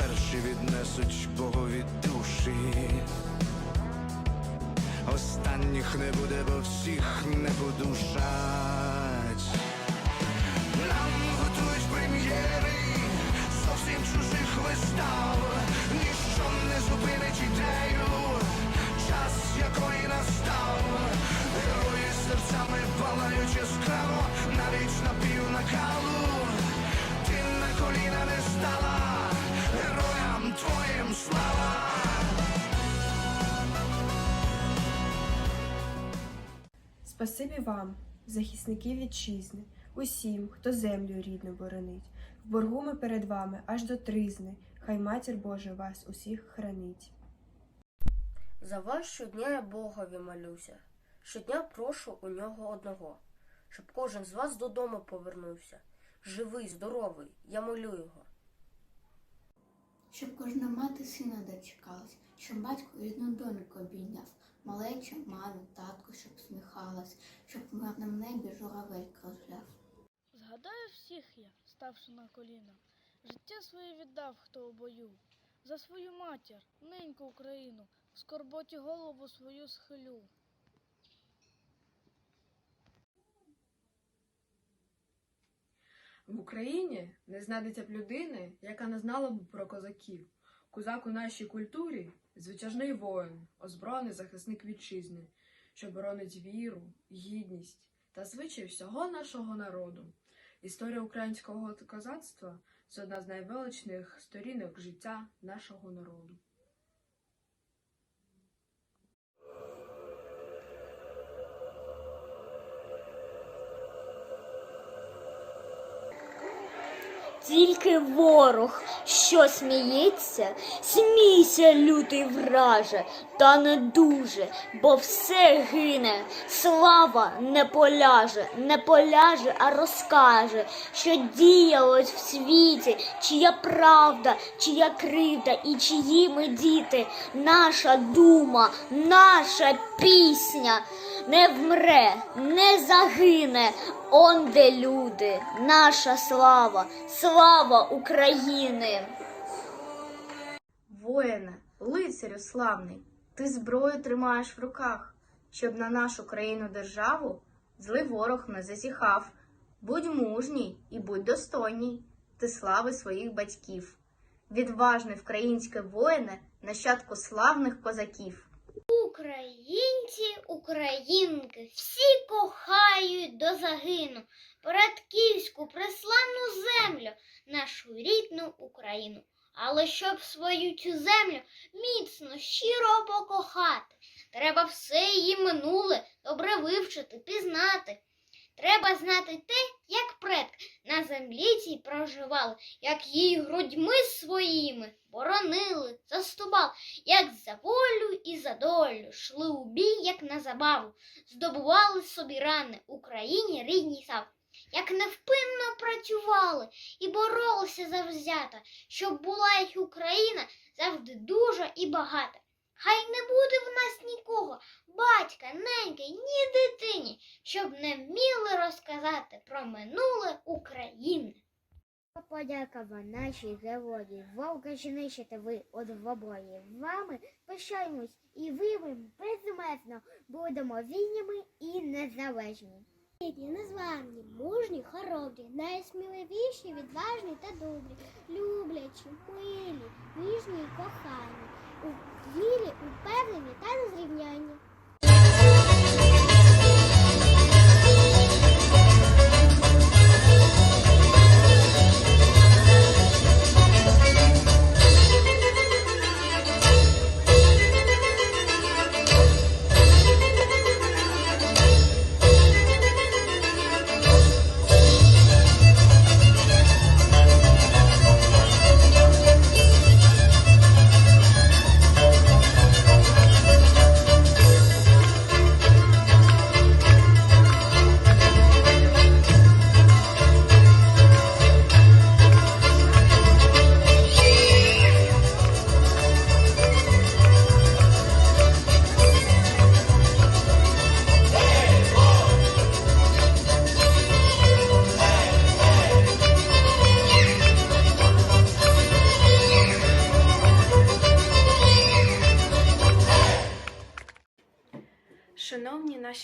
Перші віднесуть Богові душі, останніх не буде, бо всіх не подушать. Нам готують прем'єри зовсім чужих вистав, ніщо не зупинить ідею, час якої настав. Герої серцями палають яскраво, навіть на пів накалу. Ти на коліна Спасибі вам, захисники вітчизни, усім, хто землю рідну боронить. В боргу ми перед вами аж до тризни, хай матір Божа вас усіх хранить. За вас щодня я Богові молюся. Щодня прошу у нього одного, щоб кожен з вас додому повернувся. Живий, здоровий, я молю його. Щоб кожна мати сина дочекалась, щоб батько рідну доньку обійняв, малеча, мамі, татку, щоб сміхалась, щоб в мирному небі журавель кружляв. Згадаю всіх я, ставши на коліна, життя своє віддав, хто у бою. За свою матір, неньку Україну, в скорботі голову свою схилю. В Україні не знайдеться б людини, яка не знала б про козаків. Козак у нашій культурі звитяжний воїн, озброєний захисник вітчизни, що боронить віру, гідність та звичай всього нашого народу. Історія українського козацтва це одна з найвеличних сторінок життя нашого народу. Тільки ворог, що сміється, смійся, лютий враже, та не дуже, бо все гине, слава не поляже, не поляже, а розкаже, що діялось в світі, чия правда, чия кривда і чиї ми діти, наша дума, наша пісня не вмре, не загине. Он де люди, наша слава, слава України. Воїне, лицарю славний, ти зброю тримаєш в руках, щоб на нашу країну державу злий ворог не зазіхав. Будь мужній і будь достойній, ти слави своїх батьків. Відважний українське воїне, нащадку славних козаків. Українці, українки, всі кохають до загину Братківську преславну землю, нашу рідну Україну. Але щоб свою цю землю міцно, щиро покохати, треба все її минуле добре вивчити, пізнати. Треба знати те, землі цій проживали, як її грудьми своїми боронили, заступали, як за волю і за долю шли у бій, як на забаву, здобували собі рани Україні рідній сав, як невпинно працювали і боролися завзято, щоб була їх Україна завжди дуже і багата. Хай не буде в нас нікого, батька, неньки, ні дитині, щоб не вміли розказати про минуле України. Подяка вам нашій герої, вовка жіничите ви од двобої. Вами пишаємось і ви ми безмежно будемо вільними і незалежні. Незламні, мужні, хоробрі, найсміливіші, відважні та добрі, люблячі, милі, ніжні і кохані, у вірі, упевнені та незрівнянні.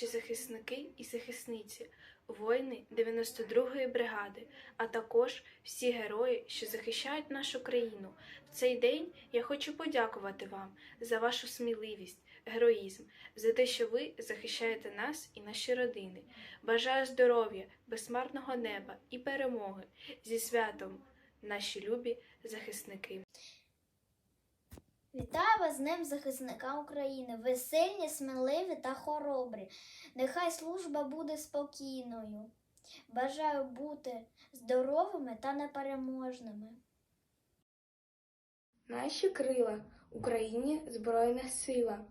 Захисники і захисниці, воїни 92-ї бригади, а також всі герої, що захищають нашу країну. В цей день я хочу подякувати вам за вашу сміливість, героїзм, за те, що ви захищаєте нас і наші родини. Бажаю здоров'я, безсмертного неба і перемоги зі святом, наші любі захисники. Вітаю вас з Днем захисника України. Ви сміливі та хоробрі. Нехай служба буде спокійною. Бажаю бути здоровими та непереможними. Наші крила Україні збройна сила.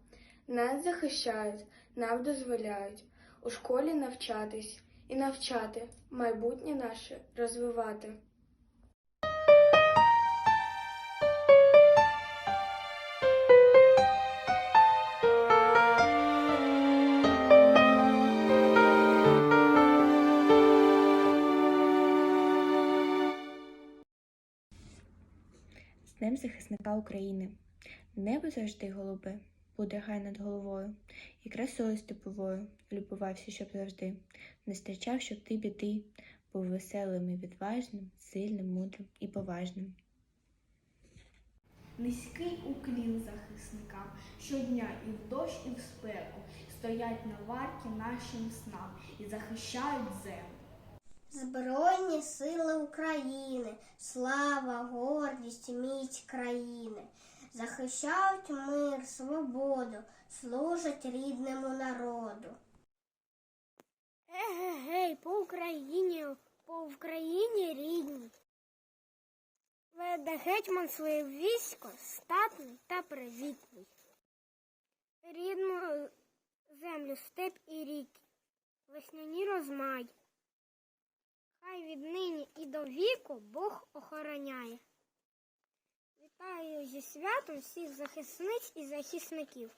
Нас захищають, нам дозволяють у школі навчатись і навчати, майбутнє наше розвивати. Днем захисника України. Небо завжди голубе, буде хай над головою, і красою степовою любувався, щоб завжди, не зустрічав, щоб ти біди, був веселим і відважним, сильним, мудрим і поважним. Низький уклін захисникам щодня і в дощ, і в спеку стоять на варті нашим снам і захищають землю. Збройні сили України, слава, гордість, міць країни. Захищають мир, свободу, служать рідному народу. Еге-гей, по Україні, по Україні рідні. Веде гетьман своє військо, статний та привітний. Рідну землю, степ і ріки, весняні розмай. Хай віднині і до віку Бог охороняє. Вітаю зі святом всіх захисниць і захисників.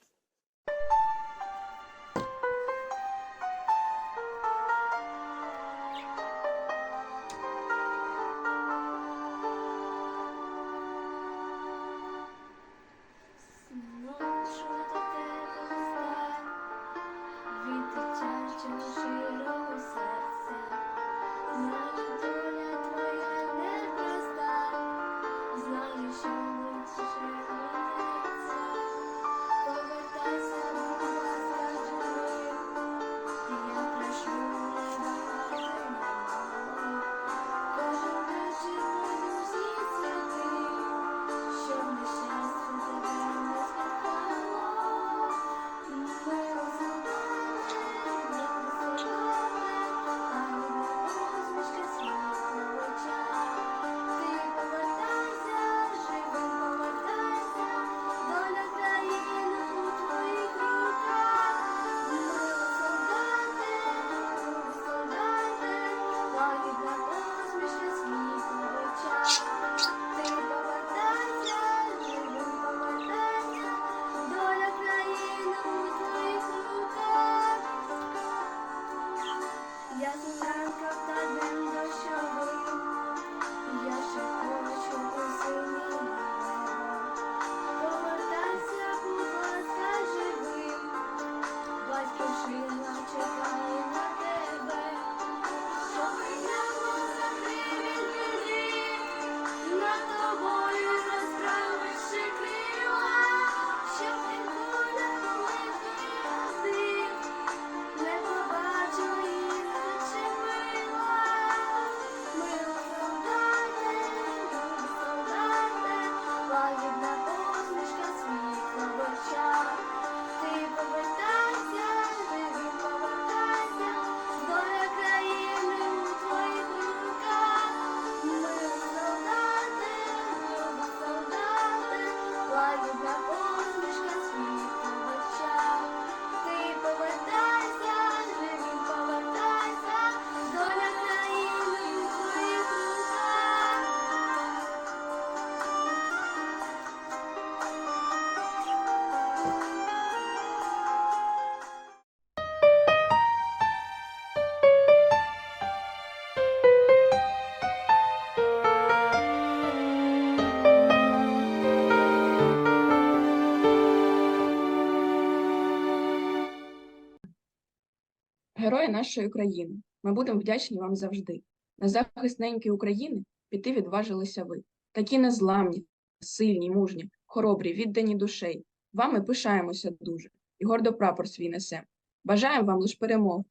Герої нашої країни, ми будемо вдячні вам завжди. На захист неньки України піти відважилися ви. Такі незламні, сильні, мужні, хоробрі, віддані душей. Вами пишаємося дуже і гордо прапор свій несем. Бажаємо вам лиш перемоги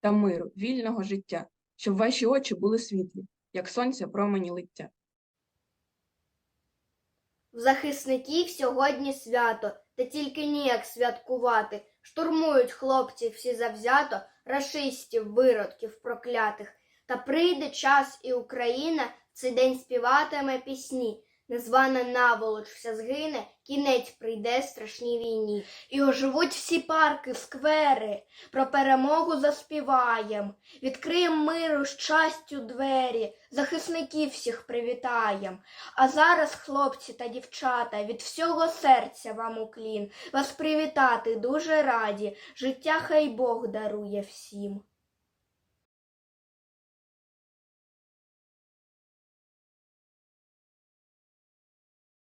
та миру, вільного життя, щоб ваші очі були світлі, як сонця промені лиття. В захисників сьогодні свято, та тільки ніяк святкувати. Штурмують хлопці всі завзято, рашистів, виродків проклятих. Та прийде час, і Україна в цей день співатиме пісні. Незвана наволоч вся згине, кінець прийде страшній війні. І оживуть всі парки, сквери, про перемогу заспіваєм, відкриєм миру, щастю двері, захисників всіх привітаєм. А зараз, хлопці та дівчата, від всього серця вам уклін, вас привітати дуже раді, життя хай Бог дарує всім.